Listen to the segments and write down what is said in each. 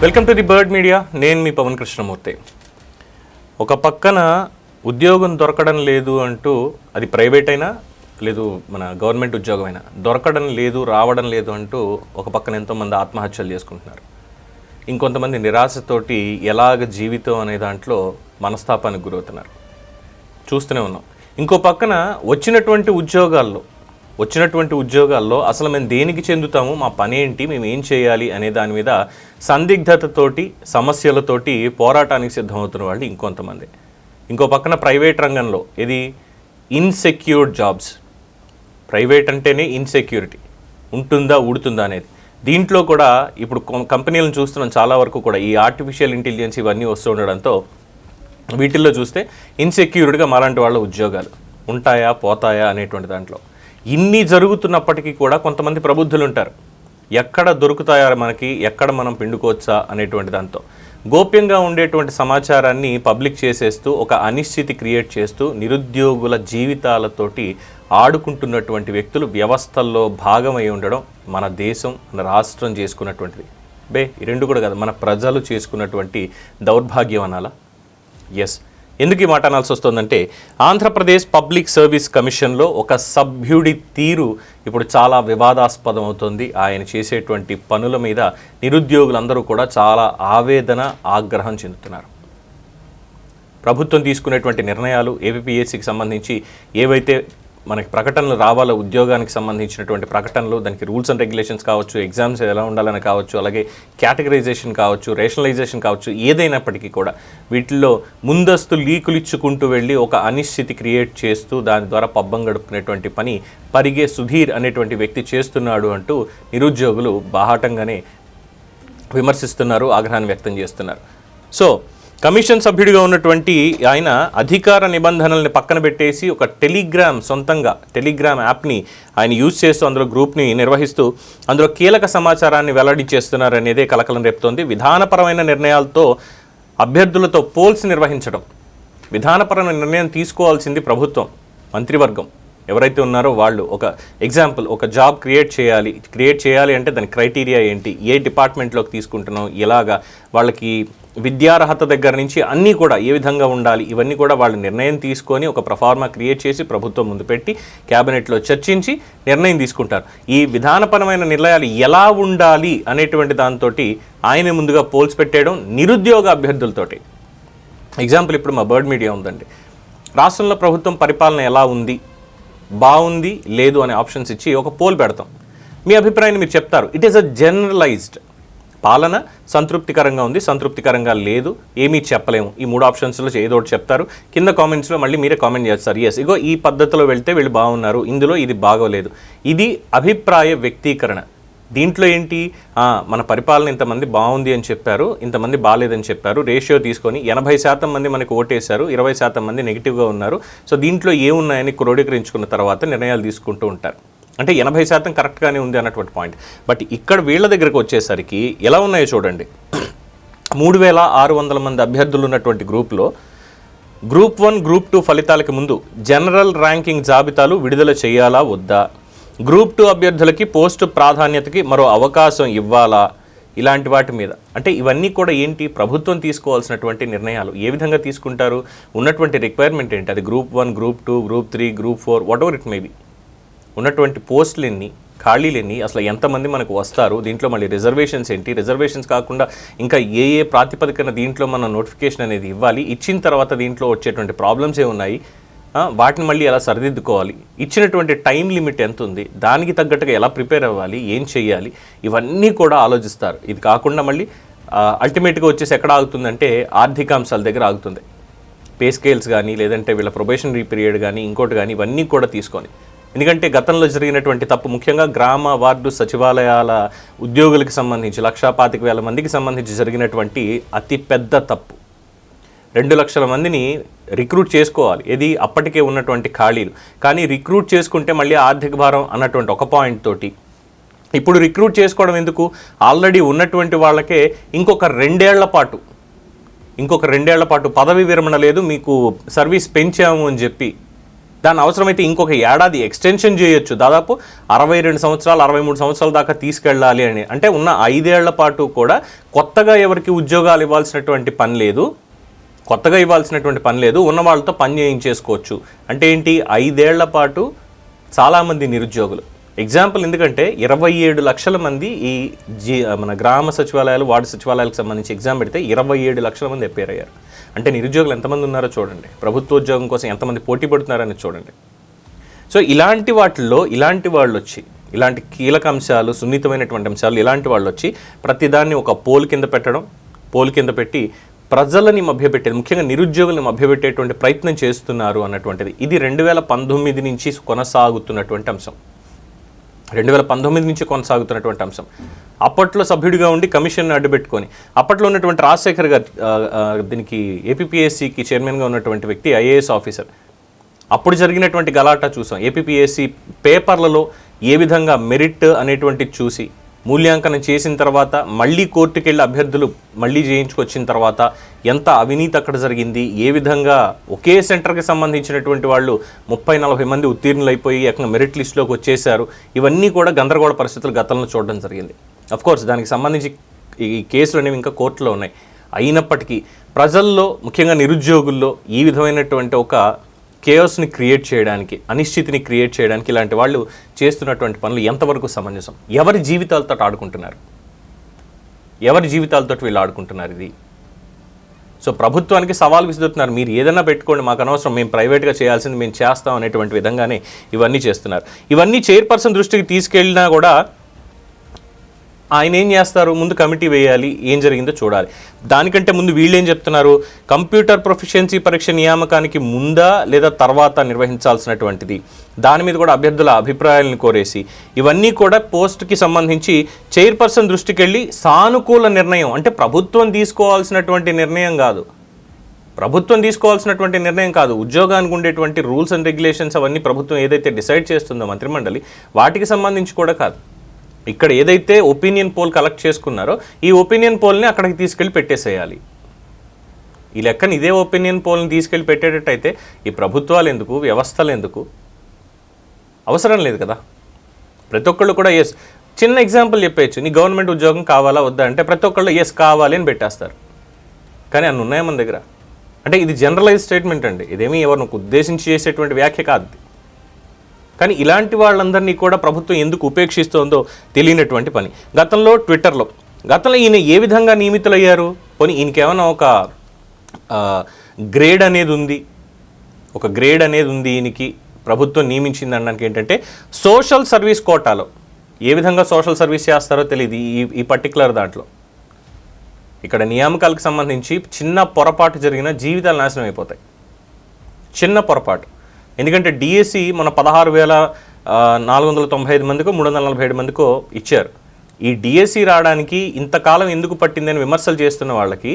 Welcome to the bird media నేను మీ పవన్ కృష్ణమూర్తి. ఒక పక్కన ఉద్యోగం దొరకడం లేదు అంటూ అది ప్రైవేట్ అయినా లేదు మన గవర్నమెంట్ ఉద్యోగం అయినా దొరకడం లేదు రావడం లేదు అంటూ ఒక పక్కన ఎంతోమంది ఆత్మహత్యలు చేసుకుంటున్నారు. ఇంకొంతమంది నిరాశతోటి ఎలాగ జీవితం అనే దాంట్లో మనస్తాపానికి గురవుతున్నారు. చూస్తూనే ఉన్నాం. ఇంకో పక్కన వచ్చినటువంటి ఉద్యోగాల్లో వచ్చినటువంటి ఉద్యోగాల్లో అసలు మేము దేనికి చెందుతాము మా పని ఏంటి మేము ఏం చేయాలి అనే దాని మీద సందిగ్ధతతోటి సమస్యలతోటి పోరాటానికి సిద్ధమవుతున్న వాళ్ళు ఇంకొంతమంది. ఇంకో పక్కన ప్రైవేట్ రంగంలో ఇది ఇన్సెక్యూర్డ్ జాబ్స్. ప్రైవేట్ అంటేనే ఇన్సెక్యూరిటీ. ఉంటుందా ఉడుతుందా అనేది. దీంట్లో కూడా ఇప్పుడు కంపెనీలను చూస్తున్నాం చాలా వరకు కూడా. ఈ ఆర్టిఫిషియల్ ఇంటెలిజెన్స్ ఇవన్నీ వస్తూ ఉండడంతో వీటిల్లో చూస్తే ఇన్సెక్యూర్డ్గా మాలాంటి వాళ్ళ ఉద్యోగాలు ఉంటాయా పోతాయా అనేటువంటి దాంట్లో. ఇన్ని జరుగుతున్నప్పటికీ కూడా కొంతమంది ప్రబుద్ధులు ఉంటారు ఎక్కడ దొరుకుతాయా మనకి ఎక్కడ మనం పిండుకోవచ్చా అనేటువంటి దాంతో. గోప్యంగా ఉండేటువంటి సమాచారాన్ని పబ్లిక్ చేసేస్తూ ఒక అనిశ్చితి క్రియేట్ చేస్తూ నిరుద్యోగుల జీవితాలతోటి ఆడుకుంటున్నటువంటి వ్యక్తులు వ్యవస్థల్లో భాగమై ఉండడం మన దేశం మన రాష్ట్రం చేసుకున్నటువంటిది. బే ఈ రెండు కూడా కదా మన ప్రజలు చేసుకున్నటువంటి దౌర్భాగ్యం అనాలా? ఎస్ ఎందుకు ఈ మాట అనాల్సి వస్తుందంటే ఆంధ్రప్రదేశ్ పబ్లిక్ సర్వీస్ కమిషన్లో ఒక సభ్యుడి తీరు ఇప్పుడు చాలా వివాదాస్పదం అవుతుంది ఆయన చేసేటువంటి పనుల మీద నిరుద్యోగులందరూ కూడా చాలా ఆవేదన ఆగ్రహం చెందుతున్నారు. ప్రభుత్వం తీసుకునేటువంటి నిర్ణయాలు ఏపీఎస్సికి సంబంధించి ఏవైతే మనకి ప్రకటనలు రావాలో? ఉద్యోగానికి సంబంధించినటువంటి ప్రకటనలు దానికి రూల్స్ అండ్ రెగ్యులేషన్స్ కావచ్చు ఎగ్జామ్స్ ఎలా ఉండాలని కావచ్చు అలాగే కేటగరైజేషన్ కావచ్చు రేషనలైజేషన్ కావచ్చు ఏదైనప్పటికీ కూడా వీటిల్లో ముందస్తు లీకులు ఇచ్చుకుంటూ వెళ్ళి ఒక అనిశ్చితి క్రియేట్ చేస్తూ దాని ద్వారా పబ్బం గడుపుకునేటువంటి పని పరిగే సుధీర్ అనేటువంటి వ్యక్తి చేస్తున్నాడు అంటూ నిరుద్యోగులు బాహాటంగానే విమర్శిస్తున్నారు ఆగ్రహాన్ని వ్యక్తం చేస్తున్నారు. సో కమిషన్ సభ్యుడిగా ఉన్నటువంటి ఆయన అధికార నిబంధనల్ని పక్కన పెట్టేసి ఒక టెలిగ్రామ్ సొంతంగా టెలిగ్రామ్ యాప్ని ఆయన యూజ్ చేస్తూ అందులో గ్రూప్ని నిర్వహిస్తూ అందులో కీలక సమాచారాన్ని వెల్లడి చేస్తున్నారనేదే కలకలం రేపుతోంది. విధానపరమైన నిర్ణయాలతో అభ్యర్థులతో పోల్స్ నిర్వహించడం. విధానపరమైన నిర్ణయం తీసుకోవాల్సింది ప్రభుత్వం మంత్రివర్గం. ఎవరైతే ఉన్నారో వాళ్ళు ఒక ఎగ్జాంపుల్ ఒక జాబ్ క్రియేట్ చేయాలి. క్రియేట్ చేయాలి అంటే దాని క్రైటీరియా ఏంటి? ఏ డిపార్ట్మెంట్లోకి తీసుకుంటున్నాం? ఎలాగా వాళ్ళకి విద్యార్హత దగ్గర నుంచి అన్నీ కూడా ఏ విధంగా ఉండాలి ఇవన్నీ కూడా వాళ్ళు నిర్ణయం తీసుకొని ఒక ప్రఫార్మా క్రియేట్ చేసి ప్రభుత్వం ముందు పెట్టి క్యాబినెట్లో చర్చించి నిర్ణయం తీసుకుంటారు. ఈ విధానపరమైన నిర్ణయాలు ఎలా ఉండాలి అనేటువంటి దాంతో ఆయన ముందుగా పోల్స్ పెట్టేయడం నిరుద్యోగ అభ్యర్థులతోటి. ఎగ్జాంపుల్ ఇప్పుడు మా బర్డ్ మీడియా ఉందండి. రాష్ట్రంలో ప్రభుత్వం పరిపాలన ఎలా ఉంది? బాగుంది లేదు అనే ఆప్షన్స్ ఇచ్చి ఒక పోల్ పెడతాం. మీ అభిప్రాయాన్ని మీరు చెప్తారు. ఇట్ ఈస్ అ జనరలైజ్డ్ పాలన సంతృప్తికరంగా ఉంది సంతృప్తికరంగా లేదు ఏమీ చెప్పలేము. ఈ మూడు ఆప్షన్స్లో ఏదో ఒకటి చెప్తారు. కింద కామెంట్స్లో మళ్ళీ మీరే కామెంట్ చేస్తారు. ఎస్ ఇగో ఈ పద్ధతిలో వెళ్తే వీళ్ళు బాగున్నారు ఇందులో ఇది బాగోలేదు. ఇది అభిప్రాయ వ్యక్తీకరణ. దీంట్లో ఏంటి? మన పరిపాలన ఇంతమంది బాగుంది అని చెప్పారు ఇంతమంది బాగాలేదని చెప్పారు రేషియో తీసుకొని ఎనభై శాతం మంది మనకు ఓటేశారు ఇరవై శాతం మంది నెగిటివ్గా ఉన్నారు. సో దీంట్లో ఏమున్నాయని క్రోడీకరించుకున్న తర్వాత నిర్ణయాలు తీసుకుంటూ ఉంటారు. అంటే ఎనభై శాతం కరెక్ట్గానే ఉంది అన్నటువంటి పాయింట్. బట్ ఇక్కడ వీళ్ళ దగ్గరకు వచ్చేసరికి ఎలా ఉన్నాయో చూడండి. మూడు వేల ఆరు వందల మంది అభ్యర్థులు ఉన్నటువంటి గ్రూప్లో గ్రూప్ వన్ గ్రూప్ టూ ఫలితాలకు ముందు జనరల్ ర్యాంకింగ్ జాబితాలు విడుదల చేయాలా వద్దా? గ్రూప్ టూ అభ్యర్థులకి పోస్టు ప్రాధాన్యతకి మరో అవకాశం ఇవ్వాలా? ఇలాంటి వాటి మీద. అంటే ఇవన్నీ కూడా ఏంటి? ప్రభుత్వం తీసుకోవాల్సినటువంటి నిర్ణయాలు. ఏ విధంగా తీసుకుంటారు? ఉన్నటువంటి రిక్వైర్మెంట్ ఏంటి? అది group one group two group three group four whatever it may be ఉన్నటువంటి పోస్టులు ఎన్ని ఖాళీలు ఎన్ని అసలు ఎంతమంది మనకు వస్తారు దీంట్లో మళ్ళీ రిజర్వేషన్స్ ఏంటి? రిజర్వేషన్స్ కాకుండా ఇంకా ఏ ఏ ప్రాతిపదికన దీంట్లో మనం నోటిఫికేషన్ అనేది ఇవ్వాలి? ఇచ్చిన తర్వాత దీంట్లో వచ్చేటువంటి ప్రాబ్లమ్స్ ఏ ఉన్నాయి వాటిని మళ్ళీ ఎలా సరిదిద్దుకోవాలి? ఇచ్చినటువంటి టైం లిమిట్ ఎంత ఉంది దానికి తగ్గట్టుగా ఎలా ప్రిపేర్ అవ్వాలి? ఏం చేయాలి? ఇవన్నీ కూడా ఆలోచిస్తారు. ఇది కాకుండా మళ్ళీ అల్టిమేట్గా వచ్చేసి ఎక్కడ ఆగుతుందంటే ఆర్థిక అంశాల దగ్గర ఆగుతుంది. పే స్కేల్స్ కానీ లేదంటే వీళ్ళ ప్రొబేషనరీ పీరియడ్ కానీ ఇంకోటి కానీ ఇవన్నీ కూడా తీసుకొని. ఎందుకంటే గతంలో జరిగినటువంటి తప్పు ముఖ్యంగా గ్రామ వార్డు సచివాలయాల ఉద్యోగులకు సంబంధించి లక్షా పాతిక వేల మందికి సంబంధించి జరిగినటువంటి అతిపెద్ద తప్పు. రెండు లక్షల మందిని రిక్రూట్ చేసుకోవాలి. ఇది అప్పటికే ఉన్నటువంటి ఖాళీలు. కానీ రిక్రూట్ చేసుకుంటే మళ్ళీ ఆర్థిక భారం అన్నటువంటి ఒక పాయింట్ తోటి. ఇప్పుడు రిక్రూట్ చేసుకోవడం ఎందుకు? ఆల్రెడీ ఉన్నటువంటి వాళ్ళకే ఇంకొక రెండేళ్ళ పాటు ఇంకొక రెండేళ్ళ పాటు పదవి విరమణ లేదు మీకు సర్వీస్ పెంచాము అని చెప్పి దాని అవసరమైతే ఇంకొక ఏడాది ఎక్స్టెన్షన్ చేయొచ్చు. దాదాపు అరవై రెండు సంవత్సరాలు అరవై మూడు సంవత్సరాల దాకా తీసుకెళ్ళాలి అని. అంటే ఉన్న ఐదేళ్ళ పాటు కూడా కొత్తగా ఎవరికి ఉద్యోగాలు ఇవ్వాల్సినటువంటి పని లేదు. కొత్తగా ఇవ్వాల్సినటువంటి పని లేదు. ఉన్న వాళ్ళతో పని చేయించేసుకోవచ్చు. అంటే ఏంటి? ఐదేళ్ళ పాటు చాలామంది నిరుద్యోగులు. ఎగ్జాంపుల్ ఎందుకంటే ఇరవై ఏడు లక్షల మంది ఈ జీ మన గ్రామ సచివాలయాలు వార్డు సచివాలయాలకు సంబంధించి ఎగ్జామ్ పెడితే ఇరవై ఏడు లక్షల మంది అప్పేర్ అయ్యారు. అంటే నిరుద్యోగులు ఎంతమంది ఉన్నారో చూడండి. ప్రభుత్వ ఉద్యోగం కోసం ఎంతమంది పోటీ పడుతున్నారని చూడండి. సో ఇలాంటి వాటిల్లో ఇలాంటి వాళ్ళు వచ్చి ఇలాంటి కీలక అంశాలు సున్నితమైనటువంటి అంశాలు ఇలాంటి వాళ్ళు వచ్చి ప్రతిదాన్ని ఒక పోల్ కింద పెట్టడం పోల్ కింద పెట్టి ప్రజలని మభ్యపెట్టేది ముఖ్యంగా నిరుద్యోగులను మభ్యపెట్టేటువంటి ప్రయత్నం చేస్తున్నారు అన్నటువంటిది. ఇది రెండు వేల పంతొమ్మిది నుంచి కొనసాగుతున్నటువంటి అంశం. రెండు వేల పంతొమ్మిది నుంచి కొనసాగుతున్నటువంటి అంశం. అప్పట్లో సభ్యుడిగా ఉండి కమిషన్ అడ్డుపెట్టుకొని అప్పట్లో ఉన్నటువంటి రాజశేఖర్ గారు దీనికి ఏపీపీఎస్సికి చైర్మన్గా ఉన్నటువంటి వ్యక్తి ఐఏఎస్ ఆఫీసర్. అప్పుడు జరిగినటువంటి గలాటా చూసాం. ఏపీపీఎస్సి పేపర్లలో ఏ విధంగా మెరిట్ అనేటువంటి చూసి మూల్యాంకనం చేసిన తర్వాత మళ్ళీ కోర్టుకు వెళ్ళి అభ్యర్థులు మళ్ళీ చేయించుకొచ్చిన తర్వాత ఎంత అవినీతి అక్కడ జరిగింది ఏ విధంగా ఒకే సెంటర్కి సంబంధించినటువంటి వాళ్ళు ముప్పై నలభై మంది ఉత్తీర్ణులైపోయి ఏకంగా మెరిట్ లిస్టులోకి వచ్చేసారు ఇవన్నీ కూడా గందరగోళ పరిస్థితులు గతంలో చూడడం జరిగింది. కోర్స్ దానికి సంబంధించి ఈ కేసులు అనేవి ఇంకా కోర్టులో ఉన్నాయి. అయినప్పటికీ ప్రజల్లో ముఖ్యంగా నిరుద్యోగుల్లో ఈ విధమైనటువంటి ఒక కేయోస్ని క్రియేట్ చేయడానికి అనిశ్చితిని క్రియేట్ చేయడానికి ఇలాంటి వాళ్ళు చేస్తున్నటువంటి పనులు ఎంతవరకు సమంజసం? ఎవరి జీవితాలతో ఆడుకుంటున్నారు? ఎవరి జీవితాలతో వీళ్ళు ఆడుకుంటున్నారు ఇది? సో ప్రభుత్వానికి సవాల్ విసురుతున్నారు. మీరు ఏదైనా పెట్టుకోండి మాకు అనవసరం మేము ప్రైవేట్గా చేయాల్సింది మేము చేస్తాం అనేటువంటి విధంగానే ఇవన్నీ చేస్తున్నారు. ఇవన్నీ చైర్పర్సన్ దృష్టికి తీసుకెళ్ళినా కూడా ఆయన ఏం చేస్తారు? ముందు కమిటీ వేయాలి. ఏం జరిగిందో చూడాలి. దానికంటే ముందు వీళ్ళు ఏం చెప్తున్నారు? కంప్యూటర్ ప్రొఫిషియన్సీ పరీక్ష నియామకానికి ముందా లేదా తర్వాత నిర్వహించాల్సినటువంటిది? దాని మీద కూడా అభ్యర్థుల అభిప్రాయాలను కోరేసి ఇవన్నీ కూడా పోస్ట్కి సంబంధించి చైర్పర్సన్ దృష్టికి వెళ్ళి సానుకూల నిర్ణయం అంటే ప్రభుత్వం తీసుకోవాల్సినటువంటి నిర్ణయం కాదు. ప్రభుత్వం తీసుకోవాల్సినటువంటి నిర్ణయం కాదు. ఉద్యోగానికి ఉండేటువంటి రూల్స్ అండ్ రెగ్యులేషన్స్ అవన్నీ ప్రభుత్వం ఏదైతే డిసైడ్ చేస్తుందో మంత్రిమండలి వాటికి సంబంధించి కూడా కాదు. ఇక్కడ ఏదైతే ఒపీనియన్ పోల్ కలెక్ట్ చేసుకున్నారో ఈ ఒపీనియన్ పోల్ని అక్కడికి తీసుకెళ్ళి పెట్టేసేయాలి. ఈ లెక్కన ఇదే ఒపీనియన్ పోల్ని తీసుకెళ్ళి పెట్టేటట్టయితే ఈ ప్రభుత్వాలు ఎందుకు వ్యవస్థలు ఎందుకు? అవసరం లేదు కదా. ప్రతి ఒక్కళ్ళు కూడా ఎస్ చిన్న ఎగ్జాంపుల్ చెప్పేయచ్చు. నీ గవర్నమెంట్ ఉద్యోగం కావాలా వద్దా అంటే ప్రతి ఒక్కళ్ళు ఎస్ కావాలి అని పెట్టేస్తారు. కానీ అన్ని ఉన్నాయా మన దగ్గర? అంటే ఇది జనరలైజ్ స్టేట్మెంట్ అండి. ఇదేమీ ఎవరిని ఉద్దేశించి చేసేటువంటి వ్యాఖ్య కాదు. కానీ ఇలాంటి వాళ్ళందరినీ కూడా ప్రభుత్వం ఎందుకు ఉపేక్షిస్తోందో తెలియనటువంటి పని. గతంలో ట్విట్టర్లో గతంలో ఈయన ఏ విధంగా నియమితులయ్యారు? పోనీ ఈయనకేమైనా ఒక గ్రేడ్ అనేది ఉంది. ఒక గ్రేడ్ అనేది ఉంది ఈయనకి ప్రభుత్వం నియమించింది అనడానికి ఏంటంటే సోషల్ సర్వీస్ కోటాలో ఏ విధంగా సోషల్ సర్వీస్ చేస్తారో తెలియదు ఈ ఈ పర్టికులర్ దాంట్లో. ఇక్కడ నియామకాలకు సంబంధించి చిన్న పొరపాటు జరిగిన జీవితాలు నాశనం అయిపోతాయి. చిన్న పొరపాటు. ఎందుకంటే డిఎస్సి మన పదహారు వేల నాలుగు వందల తొంభై ఐదు మందికో మూడు వందల నలభై ఏడు మందికో ఇచ్చారు. ఈ డిఎస్సి రావడానికి ఇంతకాలం ఎందుకు పట్టిందని విమర్శలు చేస్తున్న వాళ్ళకి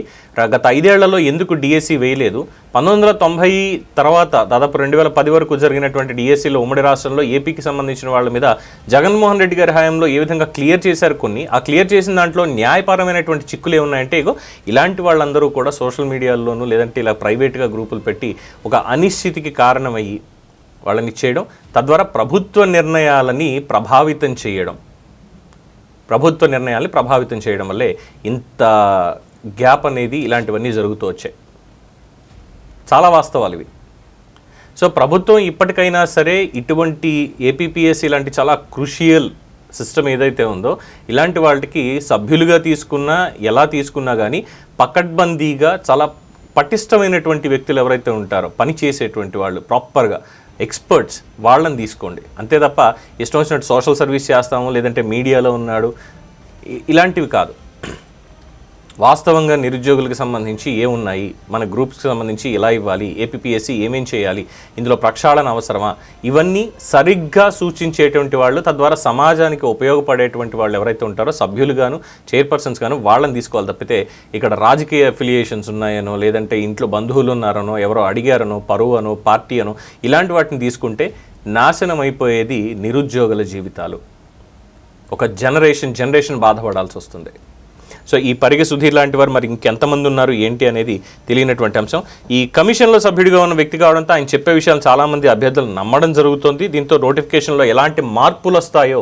గత ఐదేళ్ళలో ఎందుకు డిఎస్సి వేయలేదు? పంతొమ్మిది వందల తొంభై తర్వాత దాదాపు రెండు వేల పది వరకు జరిగినటువంటి డిఎస్సిలో ఉమ్మడి రాష్ట్రంలో ఏపీకి సంబంధించిన వాళ్ళ మీద జగన్మోహన్ రెడ్డి గారి హయాంలో ఏ విధంగా క్లియర్ చేశారు కొన్ని? ఆ క్లియర్ చేసిన దాంట్లో న్యాయపరమైనటువంటి చిక్కులు ఏమున్నాయంటే ఇగో ఇలాంటి వాళ్ళందరూ కూడా సోషల్ మీడియాల్లోనూ లేదంటే ఇలా ప్రైవేట్గా గ్రూపులు పెట్టి ఒక అనిశ్చితికి కారణమయ్యి వాళ్ళని ఇచ్చేయడం తద్వారా ప్రభుత్వ నిర్ణయాలని ప్రభావితం చేయడం. ప్రభుత్వ నిర్ణయాల్ని ప్రభావితం చేయడం వల్లే ఇంత గ్యాప్ అనేది ఇలాంటివన్నీ జరుగుతూ వచ్చాయి. చాలా వాస్తవాలు ఇవి. సో ప్రభుత్వం ఇప్పటికైనా సరే ఇటువంటి ఏపీపీఎస్సీ లాంటి చాలా క్రుషియల్ సిస్టమ్ ఏదైతే ఉందో ఇలాంటి వాటికి సభ్యులుగా తీసుకున్నా ఎలా తీసుకున్నా కానీ పకడ్బందీగా చాలా పటిష్టమైనటువంటి వ్యక్తులు ఎవరైతే ఉంటారో పని చేసేటువంటి వాళ్ళు ప్రాపర్గా ఎక్స్పర్ట్స్ వాళ్ళని తీసుకోండి. అంతే తప్ప ఇష్టం వచ్చినట్టు సోషల్ సర్వీస్ చేస్తాము లేదంటే మీడియాలో ఉన్నాడు ఇలాంటివి కాదు. వాస్తవంగా నిరుద్యోగులకు సంబంధించి ఏమున్నాయి మన గ్రూప్స్కి సంబంధించి ఎలా ఇవ్వాలి? ఏపీఎస్సి ఏమేం చేయాలి? ఇందులో ప్రక్షాళన అవసరమా? ఇవన్నీ సరిగ్గా సూచించేటువంటి వాళ్ళు తద్వారా సమాజానికి ఉపయోగపడేటువంటి వాళ్ళు ఎవరైతే ఉంటారో సభ్యులుగాను చైర్పర్సన్స్ గాను వాళ్ళని తీసుకోవాలి. తప్పితే ఇక్కడ రాజకీయ అఫిలియేషన్స్ ఉన్నాయనో లేదంటే ఇంట్లో బంధువులు ఉన్నారనో ఎవరో అడిగారనో పరువు అనో పార్టీ అనో ఇలాంటి వాటిని తీసుకుంటే నాశనం అయిపోయేది నిరుద్యోగుల జీవితాలు. ఒక జనరేషన్ జనరేషన్ బాధపడాల్సి వస్తుంది. సో ఈ పరిగె సుధీర్ లాంటి వారు మరి ఇంకెంతమంది ఉన్నారు ఏంటి అనేది తెలియనటువంటి అంశం. ఈ కమిషన్లో సభ్యుడిగా ఉన్న వ్యక్తి కావడంతో ఆయన చెప్పే విషయాలు చాలామంది అభ్యర్థులు నమ్మడం జరుగుతుంది. దీంతో నోటిఫికేషన్లో ఎలాంటి మార్పులు వస్తాయో.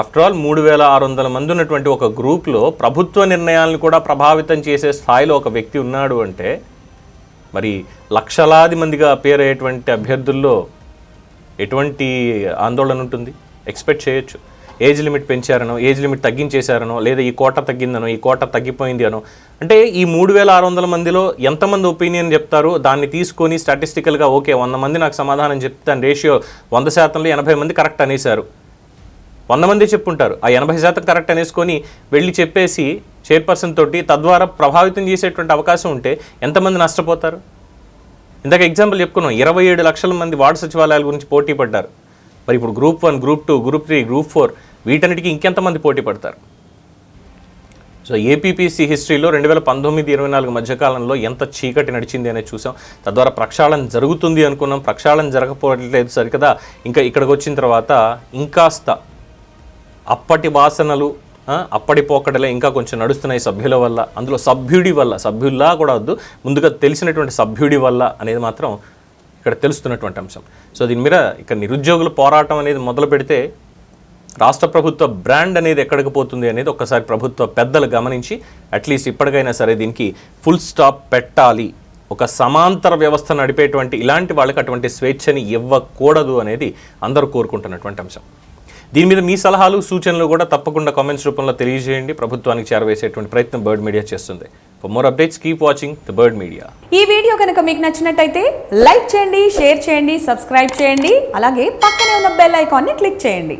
ఆఫ్టర్ ఆల్ మూడు వేల ఆరు వందల మంది ఉన్నటువంటి ఒక గ్రూప్లో ప్రభుత్వ నిర్ణయాలను కూడా ప్రభావితం చేసే స్థాయిలో ఒక వ్యక్తి ఉన్నాడు అంటే మరి లక్షలాది మందిగా పేరయ్యేటువంటి అభ్యర్థుల్లో ఎటువంటి ఆందోళన ఉంటుంది? ఎక్స్పెక్ట్ చేయొచ్చు. ఏజ్ లిమిట్ పెంచారనో ఏజ్ లిమిట్ తగ్గించేశారనో లేదా ఈ కోట తగ్గిందనో ఈ కోట తగ్గిపోయింది అనో. అంటే ఈ మూడు వేల ఆరు వందల మందిలో ఎంతమంది ఒపీనియన్ చెప్తారు? దాన్ని తీసుకొని స్టాటిస్టికల్గా ఓకే వంద మంది నాకు సమాధానం చెప్తే రేషియో వంద శాతంలో ఎనభై మంది కరెక్ట్ అనేశారు. వంద మంది చెప్పుంటారు. ఆ ఎనభై శాతం కరెక్ట్ అనేసుకొని వెళ్ళి చెప్పేసి చైర్పర్సన్ తోటి తద్వారా ప్రభావితం చేసేటువంటి అవకాశం ఉంటే ఎంతమంది నష్టపోతారు? ఇందాక ఎగ్జాంపుల్ చెప్పుకున్నాం. ఇరవై ఏడు లక్షల మంది వార్డు సచివాలయాల గురించి పోటీ పడ్డారు. మరి ఇప్పుడు group one group two group three group four వీటన్నిటికీ ఇంకెంతమంది పోటీ పడతారు? సో ఏపీపీసీ హిస్టరీలో రెండు వేల పంతొమ్మిది ఇరవై నాలుగు మధ్యకాలంలో ఎంత చీకటి నడిచింది అనేది చూసాం. తద్వారా ప్రక్షాళన జరుగుతుంది అనుకున్నాం. ప్రక్షాళన జరగపోవట్లేదు సరికదా. ఇంకా ఇక్కడికి వచ్చిన తర్వాత ఇంకాస్త అప్పటి వాసనలు అప్పటి పోకడలే ఇంకా కొంచెం నడుస్తున్నాయి సభ్యుల వల్ల. అందులో సభ్యుడి వల్ల సభ్యుల్లా కూడా వద్దు. ముందుగా తెలిసినటువంటి సభ్యుడి వల్ల అనేది మాత్రం ఇక్కడ తెలుస్తున్నటువంటి అంశం. సో దీని మీద ఇక్కడ నిరుద్యోగుల పోరాటం అనేది మొదలు పెడితే రాష్ట్ర ప్రభుత్వ బ్రాండ్ అనేది ఎక్కడికి పోతుంది అనేది ఒక్కసారి ప్రభుత్వ పెద్దలు గమనించి అట్లీస్ట్ ఇప్పటికైనా సరే దీనికి ఫుల్ స్టాప్ పెట్టాలి. ఒక సమాంతర వ్యవస్థ నడిపేటువంటి ఇలాంటి వాళ్ళకి అటువంటి స్వేచ్ఛని ఇవ్వకూడదు అనేది అందరూ కోరుకుంటున్నటువంటి అంశం. దీని మీద మీ సలహాలు సూచనలు కూడా తప్పకుండా కామెంట్స్ రూపంలో తెలియజేయండి. ప్రభుత్వానికి చేరవేసేటువంటి ప్రయత్నం బర్డ్ మీడియా చేస్తుంది. For more updates keep watching the bird media ఈ వీడియో కనుక మీకు నచ్చినట్టయితే లైక్ చేయండి షేర్ చేయండి సబ్స్క్రైబ్ చేయండి అలాగే పక్కనే ఉన్న బెల్ ఐకాన్ని క్లిక్ చేయండి.